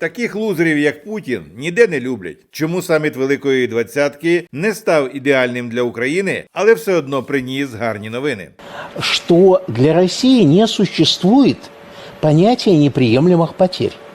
Таких лузерів, як Путін, ніде не люблять. Чому саміт Великої Двадцятки не став ідеальним для України, але все одно приніс гарні новини. Що для Росії не существует поняття неприемлемых потерь.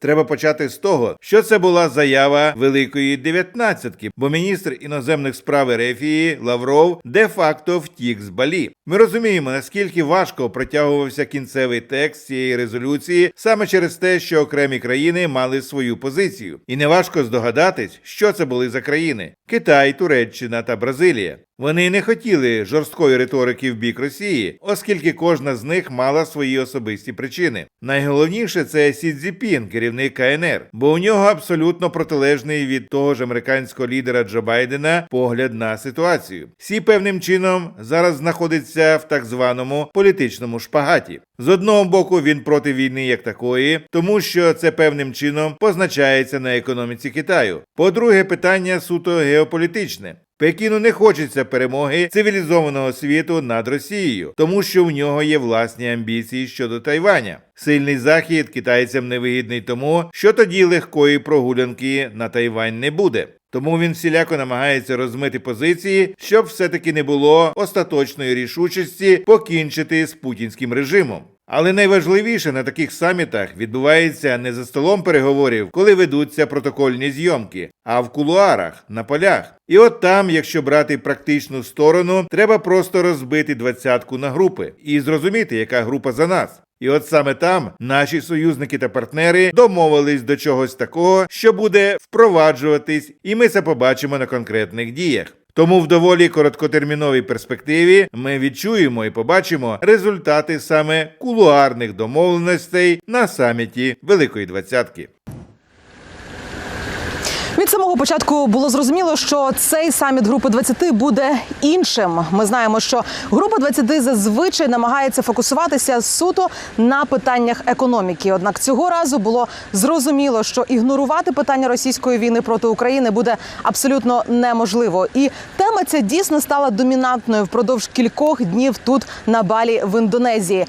Треба почати з того, що це була заява Великої Дев'ятнадцятки, бо міністр іноземних справ Ерефії Лавров де-факто втік з Балі. Ми розуміємо, наскільки важко протягувався кінцевий текст цієї резолюції саме через те, що окремі країни мали свою позицію, і неважко здогадатись, що це були за країни: Китай, Туреччина та Бразилія. Вони не хотіли жорсткої риторики в бік Росії, оскільки кожна з них мала свої особисті причини. Найголовніше це Сі Цзіпін, керівник КНР, бо у нього абсолютно протилежний від того ж американського лідера Джо Байдена погляд на ситуацію. Сі певним чином зараз знаходиться в так званому політичному шпагаті. З одного боку він проти війни як такої, тому що це певним чином позначається на економіці Китаю. По-друге, питання суто геополітичне. Пекіну не хочеться перемоги цивілізованого світу над Росією, тому що в нього є власні амбіції щодо Тайваня. Сильний захід китайцям невигідний тому, що тоді легкої прогулянки на Тайвань не буде. Тому він всіляко намагається розмити позиції, щоб все-таки не було остаточної рішучості покінчити з путінським режимом. Але найважливіше на таких самітах відбувається не за столом переговорів, коли ведуться протокольні зйомки, а в кулуарах на полях. І от там, якщо брати практичну сторону, треба просто розбити двадцятку на групи і зрозуміти, яка група за нас. І от саме там наші союзники та партнери домовились до чогось такого, що буде впроваджуватись, і ми це побачимо на конкретних діях. Тому в доволі короткотерміновій перспективі ми відчуємо і побачимо результати саме кулуарних домовленостей на саміті Великої Двадцятки. Від самого початку було зрозуміло, що цей саміт групи 20 буде іншим. Ми знаємо, що група 20 зазвичай намагається фокусуватися суто на питаннях економіки. Однак цього разу було зрозуміло, що ігнорувати питання російської війни проти України буде абсолютно неможливо. І тема ця дійсно стала домінантною впродовж кількох днів тут на Балі в Індонезії.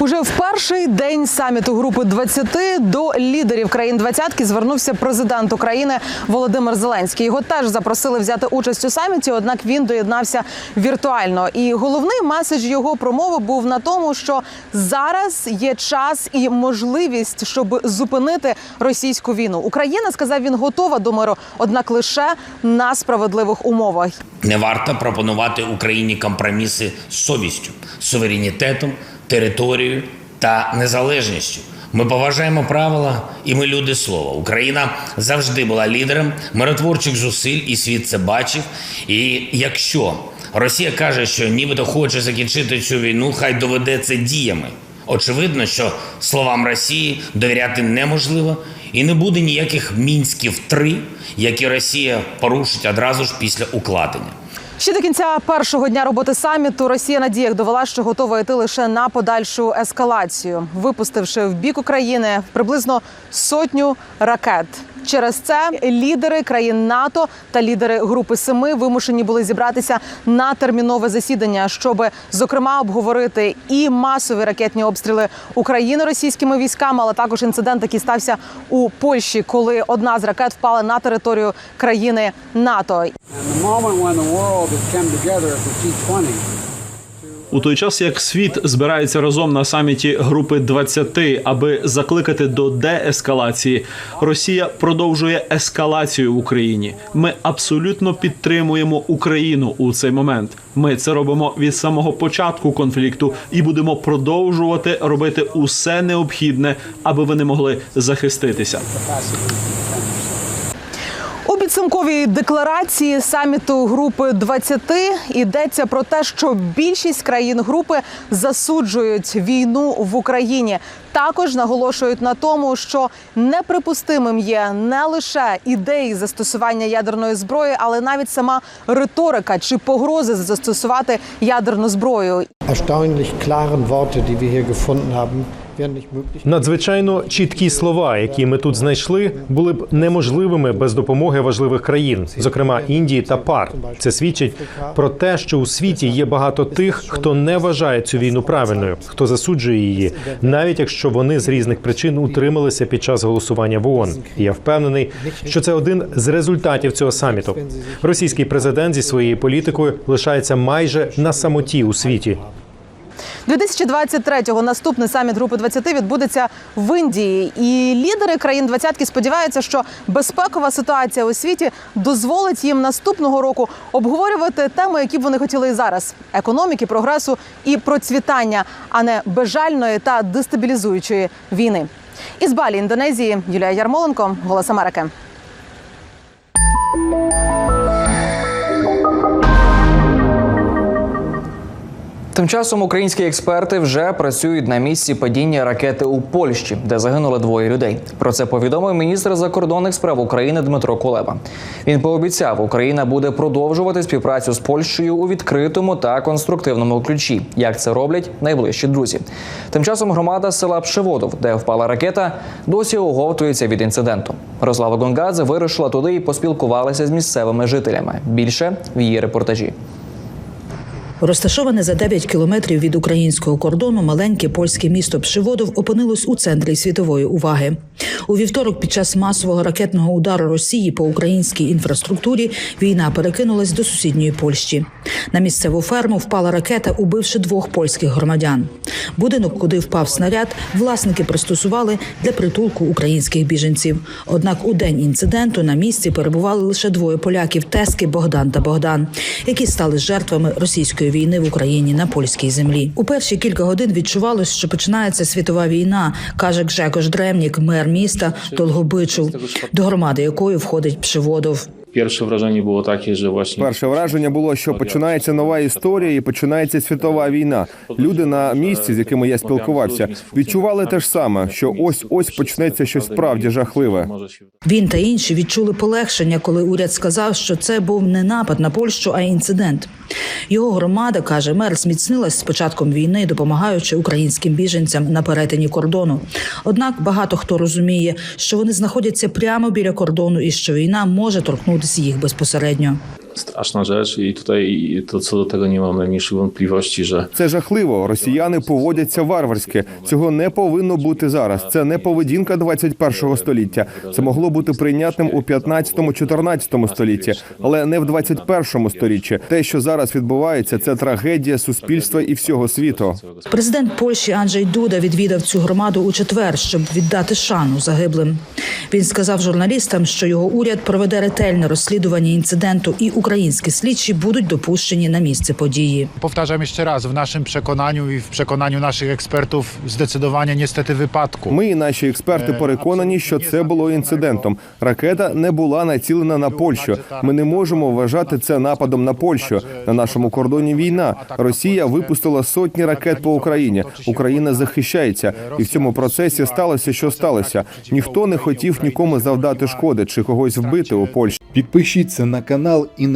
Уже в перший день саміту групи 20 до лідерів країн двадцятки звернувся президент України Володимир Зеленський. Його теж запросили взяти участь у саміті, однак він доєднався віртуально. І головний меседж його промови був на тому, що зараз є час і можливість, щоб зупинити російську війну. Україна сказав він готова до миру, однак лише на справедливих умовах. Не варто пропонувати Україні компроміси з совістю, суверенітетом, територією та незалежністю. Ми поважаємо правила, і ми люди слова. Україна завжди була лідером миротворчих зусиль, і світ це бачив. І якщо Росія каже, що нібито хоче закінчити цю війну, хай доведе це діями. Очевидно, що словам Росії довіряти неможливо, і не буде ніяких мінськів 3 які Росія порушить одразу ж після укладення. Ще до кінця першого дня роботи саміту Росія на діях довела, що готова йти лише на подальшу ескалацію, випустивши в бік України приблизно сотню ракет. Через це лідери країн НАТО та лідери групи Семи вимушені були зібратися на термінове засідання, щоб зокрема обговорити і масові ракетні обстріли України російськими військами, але також інцидент, який стався у Польщі, коли одна з ракет впала на територію країни НАТО. And the moment when the world has come together at the G20 У той час як світ збирається разом на саміті групи 20, аби закликати до деескалації, Росія продовжує ескалацію в Україні. Ми абсолютно підтримуємо Україну у цей момент. Ми це робимо від самого початку конфлікту і будемо продовжувати робити усе необхідне, аби вони могли захиститися. Підсумковій декларації саміту групи 20 йдеться про те, що більшість країн групи засуджують війну в Україні. Також наголошують на тому, що неприпустимим є не лише ідеї застосування ядерної зброї, але навіть сама риторика чи погрози застосувати ядерну зброю. erstaunlich klaren Worte, die wir hier gefunden haben, Надзвичайно чіткі слова, які ми тут знайшли, були б неможливими без допомоги важливих країн, зокрема Індії та ПАР. Це свідчить про те, що у світі є багато тих, хто не вважає цю війну правильною, хто засуджує її, навіть якщо вони з різних причин утрималися під час голосування в ООН. Я впевнений, що це один з результатів цього саміту. Російський президент зі своєю політикою лишається майже на самоті у світі. 2023-го наступний саміт групи 20 відбудеться в Індії, і лідери країн двадцятки сподіваються, що безпекова ситуація у світі дозволить їм наступного року обговорювати теми, які б вони хотіли і зараз: економіки, прогресу і процвітання, а не безжальної та дестабілізуючої війни. Із Балі, Індонезії, Юлія Ярмоленко, Голос Америки. Тим часом українські експерти вже працюють на місці падіння ракети у Польщі, де загинули двоє людей. Про це повідомив міністр закордонних справ України Дмитро Кулеба. Він пообіцяв, Україна буде продовжувати співпрацю з Польщею у відкритому та конструктивному ключі, як це роблять найближчі друзі. Тим часом громада села Пшеводов, де впала ракета, досі оговтується від інциденту. Рослава Гонгадзе вирушила туди і поспілкувалася з місцевими жителями. Більше в її репортажі. Розташоване за 9 кілометрів від українського кордону, маленьке польське місто Пшиводов опинилось у центрі світової уваги. У вівторок, під час масового ракетного удару Росії по українській інфраструктурі, війна перекинулась до сусідньої Польщі. На місцеву ферму впала ракета, убивши двох польських громадян. Будинок, куди впав снаряд, власники пристосували для притулку українських біженців. Однак у день інциденту на місці перебували лише двоє поляків Тески Богдан та Богдан, які стали жертвами російської війни в Україні на польській землі. У перші кілька годин відчувалось, що починається світова війна, каже Гжегош Дремнік, мер міста Долгобичу, до громади якої входить Пшеводов. Перше враження було таке, що власне Перше враження було, що починається нова історія і починається світова війна. Люди на місці, з якими я спілкувався, відчували те ж саме, що ось ось почнеться щось справді жахливе. може Він та інші відчули полегшення, коли уряд сказав, що це був не напад на Польщу, а інцидент. Його громада каже, мер зміцнилась з початком війни, допомагаючи українським біженцям на перетині кордону. Однак багато хто розуміє, що вони знаходяться прямо біля кордону і що війна може торкнутися їх безпосередньо. Straszna rzecz i tutaj to co do tego nie mam najmniejszych wątpliwości, że Це жахливо. Росіяни поводяться варварськи. Цього не повинно бути зараз. Це не поведінка 21-го століття. Це могло бути прийнятним у 15-14 столітті, але не в 21-му сторіччі. Те, що зараз відбувається, це трагедія суспільства і всього світу. Президент Польщі Анджей Дуда відвідав цю громаду у четвер, щоб віддати шану загиблим. Він сказав журналістам, що його уряд проведе ретельне розслідування інциденту, і українські слідчі будуть допущені на місце події. Powtarzam jeszcze raz, w naszym przekonaniu i w przekonaniu naszych ekspertów zdecydowanie niestety wypadku. Ми і наші експерти переконані, що це було інцидентом. Ракета не була націлена на Польщу. Ми не можемо вважати це нападом на Польщу. На нашому кордоні війна. Росія випустила сотні ракет по Україні. Україна захищається, і в цьому процесі сталося, що сталося. Ніхто не хотів нікому завдати шкоди чи когось вбити у Польщі. Підпишіться на канал і не